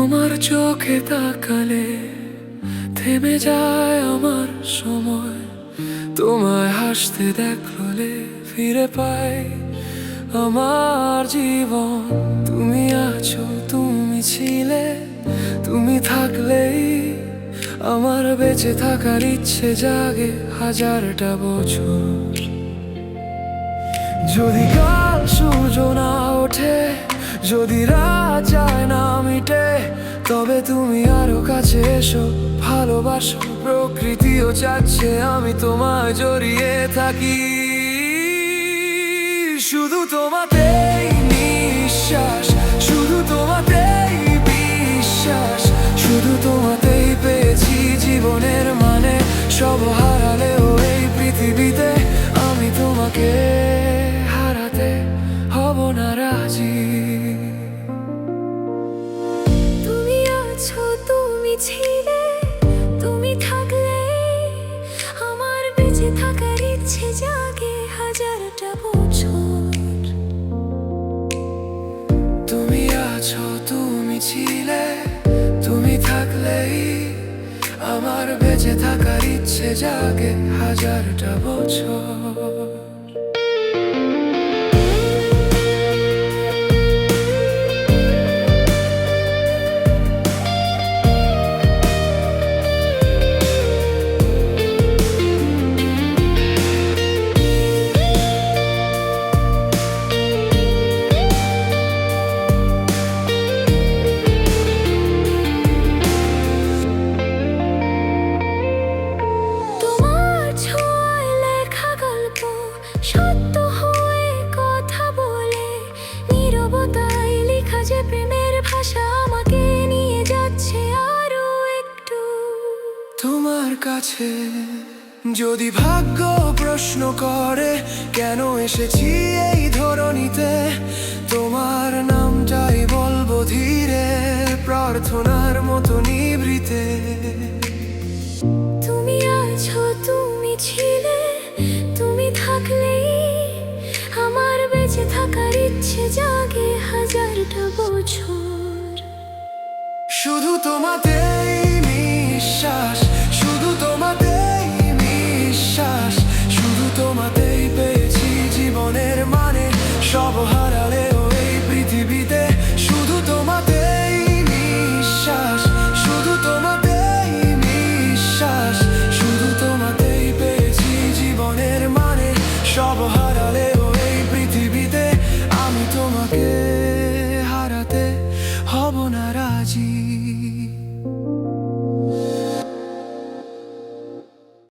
চোখে তাকালে থেমে যায় আমার সময়। তোমায় হাসতে দেখলে ফিরে পাই আমার জীবন। তুমি আছো, তুমি ছিলে, তুমি থাকলেই আমার বেঁচে থাকার ইচ্ছে জাগে হাজারটা বছর। যদি কাল সূর্য না ওঠে, যদি রাত তবে তুমি আরও কাছে এসো। ভালোবাসো, প্রকৃতিও চাচ্ছে, আমি তোমায় জড়িয়ে থাকি। শুধু তোমাতেই নিঃশ্বাস, শুধু তোমাতেই বিশ্বাস, শুধু তোমাতেই পেয়েছি জীবনের মানে। সব হারালেও এই পৃথিবীতে আমি তোমাকে ছিলে তুমি থাকলেই আমার বেঁচে থাকার ইচ্ছে জাগে হাজারটা বছর। কাছে যদি ভাগ্য প্রশ্ন করে কেন এসেছি এই ধরনীতে তোমার নামটাই বলব ধীরে প্রার্থনার মতো নিভৃতে। তুমি আছো তুমি ছিলে তুমি থাকলেই আমার বেঁচে থাকার ইচ্ছে জাগে হাজারটা বছর। শুধু তোমাতেই জীবনের মানে সব হারালেও এই পৃথিবীতে শুধু তোমাতেই নিঃশ্বাস, শুধু তোমাতেই নিঃশ্বাস, শুধু তোমাতেই পেয়েছি জীবনের মানে সব হারালেও এই পৃথিবীতে আমি তোমাকে হারাতে হব না রাজি।